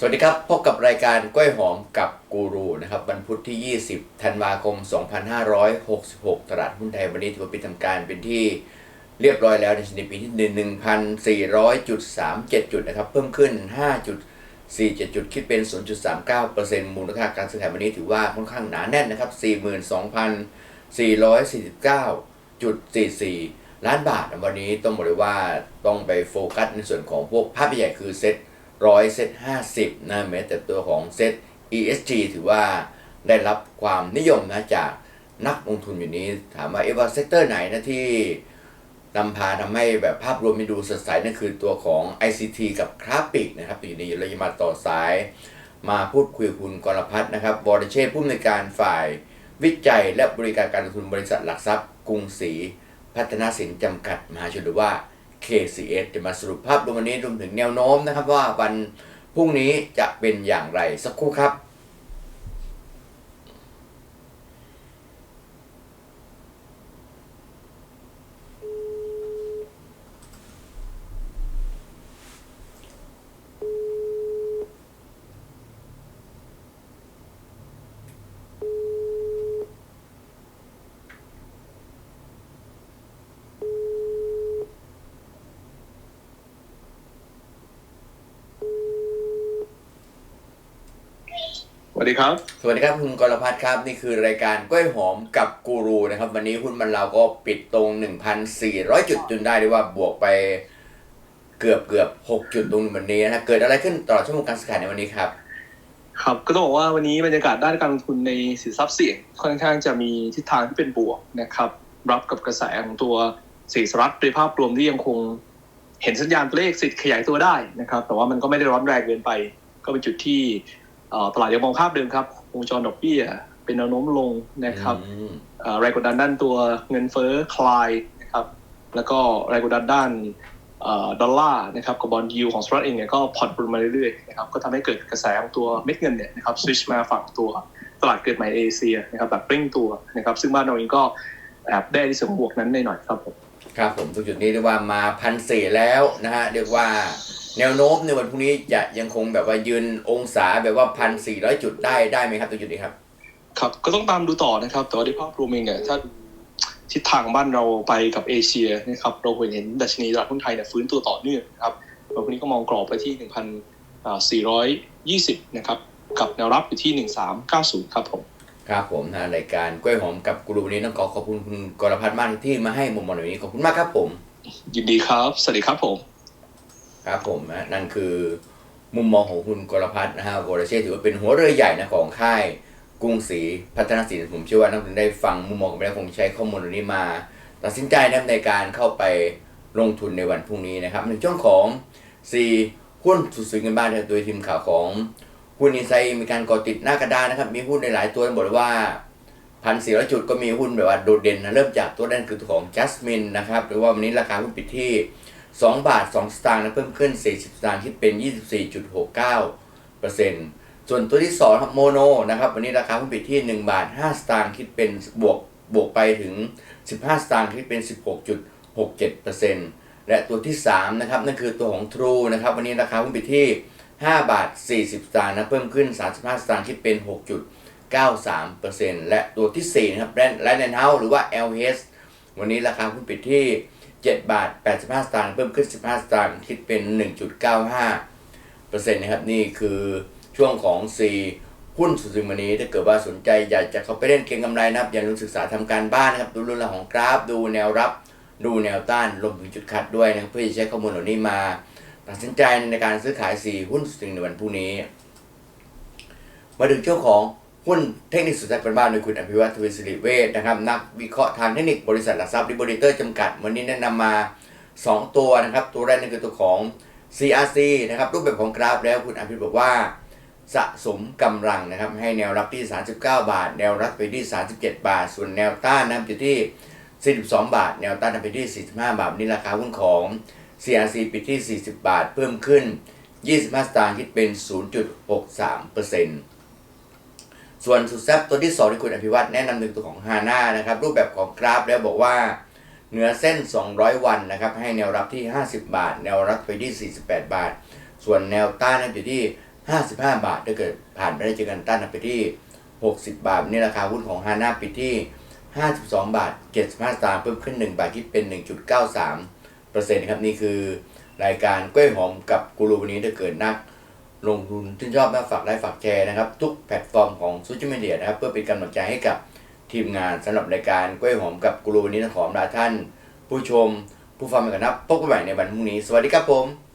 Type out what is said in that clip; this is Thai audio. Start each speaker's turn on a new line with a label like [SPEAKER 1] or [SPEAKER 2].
[SPEAKER 1] สวัสดีครับ พบกับรายการกล้วยหอมกับกูรูนะครับวันพุธที่ 20 ธันวาคม 2566 ตลาดหุ้นไทยวันนี้ถือว่าปิดทำการเป็นที่เรียบร้อยแล้วในชนิดปีที่ 1,400.37 จุดนะครับ เพิ่มขึ้น 5.47 จุดคิดเป็น 0.39%มูลค่าการซื้อขายวันนี้ถือว่าค่อนข้างหนาแน่นนะครับ 42,419.44 ล้านบาทวันนี้ต้องบอกเลยว่าต้องไปโฟกัสในส่วนของพวกภาพใหญ่คือเซ็ต ร้อยเซตห้าสิบนะแม้แต่ตัวของเซต ESG ถือว่าได้รับความนิยมนะจากนักลงทุนอยู่นี้ ถามว่าเอว่าเซกเตอร์ไหนนะที่นำพาทำให้แบบภาพรวมมีดูสดใสนั่นคือตัวของ ICT กับคราฟิกนะครับอยู่นี้เราจะมาต่อสายมาพูดคุยคุณกรพัฒน์นะครับบอร์เชษผู้อำนวยการฝ่ายวิจัยและบริการการลงทุนบริษัทหลักทรัพย์ กรุงศรีพัฒนาสินจำกัดมหาชนหรือว่า KCS จะมาสรุปภาพรวมวันนี้รวมถึงแนวโน้มนะครับว่าวันพรุ่งนี้จะเป็นอย่างไรสักครู่ครับ
[SPEAKER 2] ดีครับ
[SPEAKER 1] สวัสดีครับคุณกรพัฒน์ครับ นี่คือรายการกล้วยหอมกับกูรูนะครับ วันนี้หุ้นมันเราก็ปิดตรง 1,400 จุดจนได้เรียกว่าบวกไปเกือบเกือบ6จุดตรงวันนี้นะเกิดอะไรขึ้นตลอดชั่วโมงการซื้อขายในวันนี้ครับ
[SPEAKER 2] ครับก็ต้องบอกว่าวันนี้บรรยากาศด้านการลงทุนในสินทรัพย์เสี่ยงค่อนข้างจะมีทิศทางที่เป็นบวกนะครับรับกับกระแสของตัวสีสหรัฐโดยภาพรวมที่ยังคงเห็นสัญญาณตัวเลขสิทธิ์ขยายตัวได้นะครับ แต่ว่ามันก็ไม่ได้ร้อนแรงเกินไป ก็เป็นจุดที่เอ่อ ตลาดยังมองภาพเดิมครับวงจรดอกเบี้ยเป็นแนวโน้มลงนะครับ
[SPEAKER 1] อืม
[SPEAKER 2] เอ่อแรงกดดันด้านตัวเงินเฟ้อคลายนะครับแล้วก็แรงกดดันด้านเอ่อดอลลาร์นะครับกับบอลยูของสหรัฐเองเนี่ยก็ผ่อนปรนมาเรื่อยๆนะครับก็ทำให้เกิดกระแสของตัวเม็ดเงินเนี่ยนะครับสวิชมาฝั่งตัวตลาดเกิดใหม่เอเชียนะครับแบบเร่งตัวนะครับซึ่งบ้านเราเองก็แอบได้ที่เสริมบวกนั้นหน่อยๆครับผม
[SPEAKER 1] ครับผมตรงจุดนี้เรียกว่ามาพันสี่แล้วนะฮะเรียกว่า แนวโน้มในวันพรุ่งนี้จะยังคงแบบว่ายืนองศาแบบว่าพันสี่ร้อยจุดได้ได้ไหมครับตรงจุดนี้ครับ
[SPEAKER 2] ครับก็ต้องตามดูต่อนะครับ แต่ว่าในภาพรวมเองเนี่ยถ้าดูทิศทางบ้านเราไปกับเอเชียนะครับเราเห็นดัชนีตลาดหุ้นไทยเนี่ยฟื้นตัวต่อเนื่องนะครับวันพรุ่งนี้ก็มองกรอบไปที่1,420นะครับกับแนวรับอยู่ที่1390ครับผม
[SPEAKER 1] ครับผมนะรายการกล้วยหอมกับกูรูวันนี้ต้องขอขอบคุณคุณกรพัฒน์มากที่มาให้มุมมองในวันนี้ขอบคุณมากครับผม
[SPEAKER 2] ยินดีครับ สวัสดีครับผม
[SPEAKER 1] ครับผมนะนั่นคือมุมมองของคุณกรพัฒน์นะฮะวรเชษถือว่าเป็นหัวเรือใหญ่นะของค่ายกรุงศรีพัฒนศิลป์ผมเชื่อว่านักลงทุนได้ฟังมุมมองกันไปแล้วคงใช้ข้อมูลเหล่านี้มา ตัดสินใจนะในการเข้าไปลงทุนในวันพรุ่งนี้นะครับในช่วงของ C หุ้นสุดสวยกันบ้านนะครับโดยทีมข่าวของหุ้นอินไซมีการก่อติดหน้ากระดานนะครับ มีหุ้นในหลายตัวบอกเลยว่าพันสี่ร้อยจุดก็มีหุ้นแบบว่าโดดเด่นนะเริ่มจากตัวแรกคือตัวของ Jasmine นะครับหรือว่าวันนี้ราคาหุ้นปิดที่ 2 บาท 2 สตางค์นะเพิ่มขึ้น 40 สตางค์คิดเป็น 24.69%ส่วนตัวที่2ครับโมโนนะครับวันนี้ราคาหุ้นปิดที่ 1 บาท 5 สตางค์คิดเป็นบวกบวกไปถึง 15 สตางค์คิดเป็น 16.67%และตัวที่3นะครับนั่นคือตัวของ True นะครับวันนี้ราคาหุ้นปิดที่ 5 บาท 40 สตางค์นะเพิ่มขึ้น 35 สตางค์คิดเป็น 6.93%และตัวทีสี่4นะครับแบรนด์ไลน์เฮาหรือว่า LH วันนี้ราคาหุ้นปิดที่ 7 บาท 85 สตางค์เพิ่มขึ้น 15 สตางค์คิดเป็น 1.95%นะครับนี่คือช่วงของ C หุ้นสุดสิวันนี้ถ้าเกิดว่าสนใจอยากจะเข้าไปเล่นเก็งกำไรนะครับ อย่าลืมศึกษาทำการบ้านนะครับ ดูเรื่องราวของกราฟ ดูแนวรับ ดูแนวต้านรวมถึงจุดคัดด้วยนะครับเพื่อจะใช้ข้อมูลเหล่านี้มาตัดสินใจในการซื้อขาย C หุ้นสุดสิในวันพรุ่งนี้ มาถึงช่วงของ หุ้นเทคนิคสุดท้ายเป็นบ้านโดยคุณอภิวัตทวีสิริเวชนะครับ นักวิเคราะห์ทางเทคนิคบริษัทหลักทรัพย์ดิบริเตอร์จำกัด วันนี้แนะนำมา 2 ตัวนะครับ ตัวแรกนั่นคือตัวของ CRC นะครับ รูปแบบของกราฟแล้วคุณอภิวัตบอกว่า สะสมกำลังนะครับ ให้แนวรับที่ 39 บาท แนวรับไปที่ 37 บาท ส่วนแนวต้านนะครับอยู่ที่ 42 บาท แนวต้านไปที่ 45 บาทนี่ราคาหุ้นของ CRC ปิดที่ 40 บาท เพิ่มขึ้น 25 สตางค์คิดเป็น 0.63% ส่วนสุดแซ่บตัวที่2ที่คุณอภิวัตแนะนำหนึ่งตัวของฮาน่านะครับ รูปแบบของกราฟแล้วบอกว่าเหนือเส้น 200 วันนะครับ ให้แนวรับที่ 50 บาท แนวรับไปที่ 48 บาท ส่วนแนวต้านนั้นอยู่ที่ 55 บาท ถ้าเกิดผ่านไปได้เจอกันต้านไปที่ 60 บาท นี่ราคาหุ้นของฮาน่าปิดที่ 52 บาท 75 สตางค์เพิ่มขึ้น 1 บาทคิดเป็น 1.93เปอร์เซ็นต์ครับนี่คือรายการกล้วยหอมกับกูรูวันนี้ถ้าเกิดนัก ลงทุนชื่นชอบนะฝากไลค์ฝากแชร์นะครับ ทุกแพลตฟอร์มของโซเชียลมีเดียนะครับ เพื่อเป็นกำลังใจให้กับทีมงานสำหรับรายการกล้วยหอมกับกูรูวันนี้นะขอลาท่าน ผู้ชมผู้ฟังไปกันนับพบกันใหม่ในวันพรุ่งนี้ สวัสดีครับผม